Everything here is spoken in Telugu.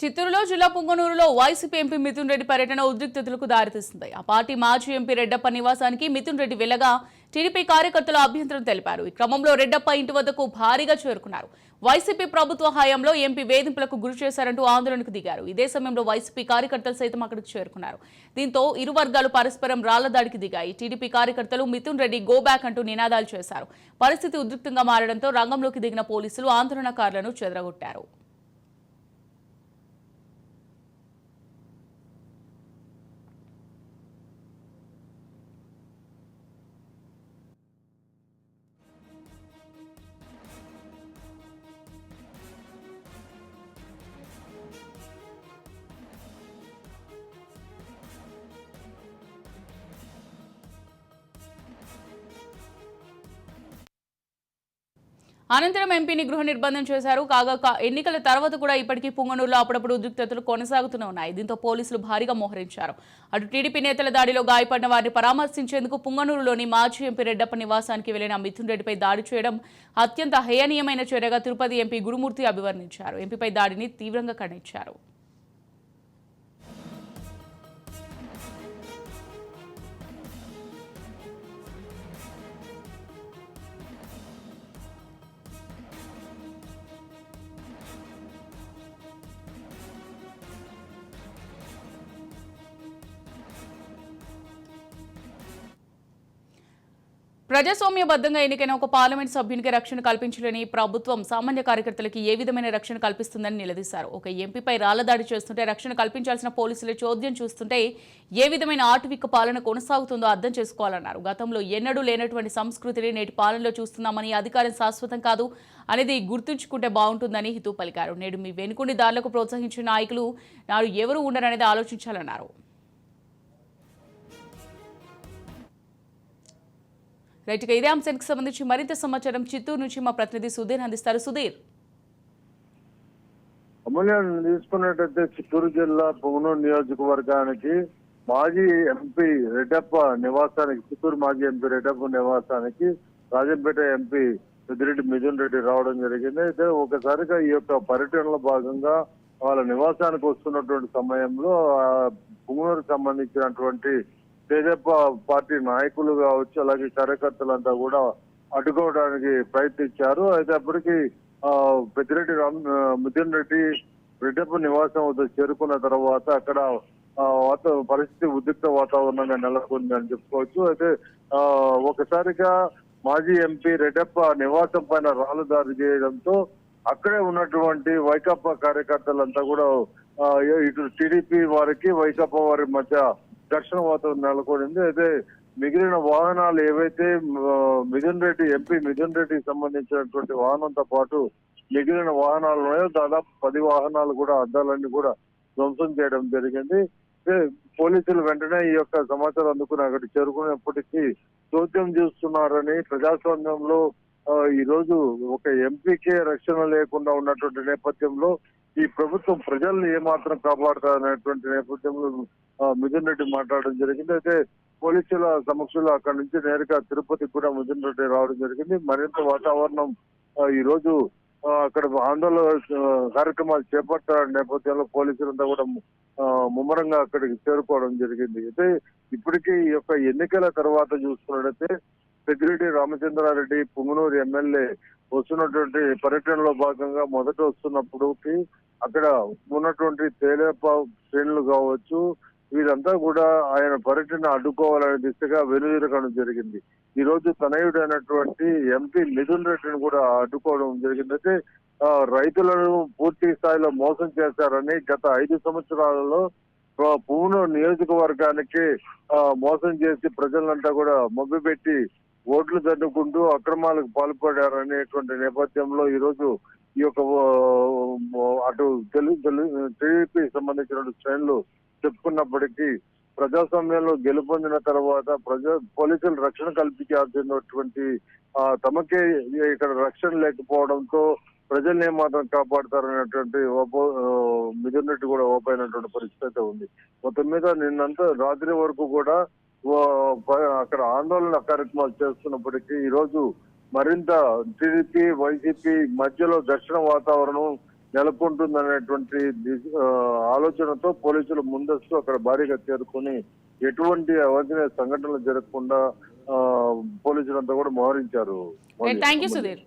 చిత్తూరులో జిల్లా పుంగనూరులో వైసీపీ ఎంపీ మిథున్ రెడ్డి పర్యటన ఉద్రిక్తతలకు దారితీస్తుంది ఆ పార్టీ మాజీ ఎంపీ రెడ్డప్ప నివాసానికి మిథున్ రెడ్డి వెళ్ళగా టీడీపీ కార్యకర్తలు అభ్యంతరం తెలిపారు. ఈ క్రమంలో రెడ్డప్ప ఇంటి వద్దకు భారీగా చేరుకున్నారు. వైసీపీ ప్రభుత్వ హయాంలో ఎంపీ వేధింపులకు గురి చేశారంటూ ఆందోళనకు దిగారు. ఇదే సమయంలో వైసీపీ కార్యకర్తలు సైతం అక్కడికి చేరుకున్నారు. దీంతో ఇరు వర్గాలు పరస్పరం రాళ్ళ దాడికి దిగాయి. టీడీపీ కార్యకర్తలు మిథున్ రెడ్డి గో బ్యాక్ అంటూ నినాదాలు చేశారు. పరిస్థితి ఉద్రిక్తంగా మారడంతో రంగంలోకి దిగిన పోలీసులు ఆందోళనకారులను చెదరగొట్టారు. అనంతరం ఎంపీని గృహ నిర్బంధం చేశారు. కాగా ఎన్నికల తర్వాత కూడా ఇప్పటికీ పుంగనూరులో అప్పుడప్పుడు ఉద్రిక్తతలు కొనసాగుతూనే ఉన్నాయి. దీంతో పోలీసులు భారీగా మోహరించారు. అటు టీడీపీ నేతల దాడిలో గాయపడిన వారిని పరామర్శించేందుకు పుంగనూరులోని మాజీ ఎంపీ రెడ్డప్ప నివాసానికి వెళ్ళిన మిథున్ రెడ్డిపై దాడి చేయడం అత్యంత హేయనీయమైన చర్యగా తిరుపతి ఎంపీ గురుమూర్తి అభివర్ణించారు. ఎంపీపై దాడిని తీవ్రంగా ఖండించారు. ప్రజాస్వామ్యబద్ధంగా ఎన్నికైన ఒక పార్లమెంట్ సభ్యునికి రక్షణ కల్పించలేని ప్రభుత్వం సామాన్య కార్యకర్తలకి ఏ విధమైన రక్షణ కల్పిస్తుందని నిలదీశారు. ఒక ఎంపీపై రాళ్ళదాడి చేస్తుంటే రక్షణ కల్పించాల్సిన పోలీసుల చోద్యం చూస్తుంటే ఏ విధమైన ఆటవిక పాలన కొనసాగుతుందో అర్థం చేసుకోవాలన్నారు. గతంలో ఎన్నడూ లేనటువంటి సంస్కృతిని నేటి పాలనలో చూస్తున్నామని అధికారం శాశ్వతం కాదు అనేది గుర్తుంచుకుంటే బాగుంటుందని హితూ పలికారు. నేడు మీ వెనుకుండి దారులకు ప్రోత్సహించిన నాయకులు నాడు ఎవరు ఉండరనేది ఆలోచించాలన్నారు. రైట్ ఇక ఇదే అంశానికి సంబంధించి మరింత సమాచారం చిత్తూరు నుంచి మా ప్రతినిధి సుధీర్ అందిస్తారు. సుధీర్. అమూల్యం తీసుకున్నట్టయితే చిత్తూరు జిల్లా పొంగనూరు నియోజకవర్గానికి మాజీ ఎంపీ రెడ్డప్ప నివాసానికి చిత్తూరు మాజీ ఎంపీ రెడ్డప్ప నివాసానికి రాజంపేట ఎంపీ పెద్దిరెడ్డి మిథున్ రెడ్డి రావడం జరిగింది. అయితే ఒకసారిగా ఈ యొక్క పర్యటనలో భాగంగా వాళ్ళ నివాసానికి వస్తున్నటువంటి సమయంలో ఆ సంబంధించినటువంటి తెజప్ప పార్టీ నాయకులు కావచ్చు అలాగే కార్యకర్తలంతా కూడా అడ్డుకోవడానికి ప్రయత్నించారు. అయితే అప్పటికి ఆ, పెద్దిరెడ్డి రామ్ మిథున్ రెడ్డి రెడ్డప్ప నివాసం వద్ద చేరుకున్న తర్వాత అక్కడ పరిస్థితి ఉద్రిక్త వాతావరణంగా నెలకొంది అని చెప్పుకోవచ్చు. అయితే ఆ, ఒకసారిగా మాజీ ఎంపీ రెడ్డప్ప నివాసం పైన రాళ్ళు దాడి చేయడంతో అక్కడే ఉన్నటువంటి వైకాపా కార్యకర్తలంతా కూడా ఇటు టీడీపీ వారికి వైకాపా వారి మధ్య ఘర్షణ వాతావరణం నెలకొనింది. అయితే మిగిలిన వాహనాలు ఏవైతే మిథున్ రెడ్డి ఎంపీ మిథున్ రెడ్డికి సంబంధించినటువంటి వాహనంతో పాటు మిగిలిన వాహనాలు ఉన్నాయో దాదాపు పది వాహనాలు కూడా అద్దాలన్నీ కూడా ధ్వంసం చేయడం జరిగింది. పోలీసులు వెంటనే ఈ యొక్క సమాచారం అందుకుని అక్కడికి చేరుకునేప్పటికీ చోద్యం చేస్తున్నారని ప్రజాస్వామ్యంలో ఈ రోజు ఒక ఎంపీకే రక్షణ లేకుండా ఉన్నటువంటి నేపథ్యంలో ఈ ప్రభుత్వం ప్రజల్ని ఏమాత్రం కాపాడుతారనేటువంటి నేపథ్యంలో మిథున్ రెడ్డి మాట్లాడడం జరిగింది. అయితే పోలీసుల సమక్షంలో అక్కడి నుంచి నేరుగా తిరుపతికి కూడా మిథున్ రెడ్డి రావడం జరిగింది. మరింత వాతావరణం ఈ రోజు అక్కడ ఆందోళన కార్యక్రమాలు చేపట్టాలనే నేపథ్యంలో పోలీసులంతా కూడా ముమ్మరంగా అక్కడికి చేరుకోవడం జరిగింది. అయితే ఇప్పటికీ ఈ యొక్క ఎన్నికల తర్వాత చూసుకున్నట్లయితే పెద్దిరెడ్డి రామచంద్రారెడ్డి పుంగనూరు ఎమ్మెల్యే వస్తున్నటువంటి పర్యటనలో భాగంగా మొదట వస్తున్నప్పుడుకి అక్కడ ఉన్నటువంటి తేలేప శ్రేణులు కావచ్చు వీరంతా కూడా ఆయన పర్యటన అడ్డుకోవాలనే దిశగా వెనుదిరగడం జరిగింది. ఈ రోజు తనయుడైనటువంటి ఎంపీ మిథున్ రెడ్డిని కూడా అడ్డుకోవడం జరిగింది. అయితే రైతులను పూర్తి స్థాయిలో మోసం చేశారని గత ఐదు సంవత్సరాలలో పూను నియోజకవర్గానికి మోసం చేసి ప్రజలంతా కూడా మొబ్బిపెట్టి ఓట్లు తన్నుకుంటూ అక్రమాలకు పాల్పడారనేటువంటి నేపథ్యంలో ఈ రోజు ఈ యొక్క అటు తెలుగు తెలుగు టీడీపీ సంబంధించిన శ్రేణులు చెప్పుకున్నప్పటికీ ప్రజాస్వామ్యంలో గెలుపొందిన తర్వాత ప్రజా పోలీసులు రక్షణ కల్పించాల్సినటువంటి ఆ, తమకే ఇక్కడ రక్షణ లేకపోవడంతో ప్రజల్ని ఏమాత్రం కాపాడతారనేటువంటి ఓపో మిగిలినట్టు కూడా ఓపైనటువంటి పరిస్థితి అయితే ఉంది. మొత్తం మీద నిన్నంతా రాత్రి వరకు కూడా అక్కడ ఆందోళన కార్యక్రమాలు చేస్తున్నప్పటికీ ఈరోజు మరింత టీడీపీ వైసీపీ మధ్యలో దక్షిణ వాతావరణం నెలకొంటుందనేటువంటి ఆలోచనతో పోలీసులు ముందస్తు అక్కడ భారీగా చేరుకొని ఎటువంటి అవాంఛనీయ సంఘటనలు జరగకుండా ఆ, పోలీసులంతా కూడా మోహరించారు. Thank you Sudheer.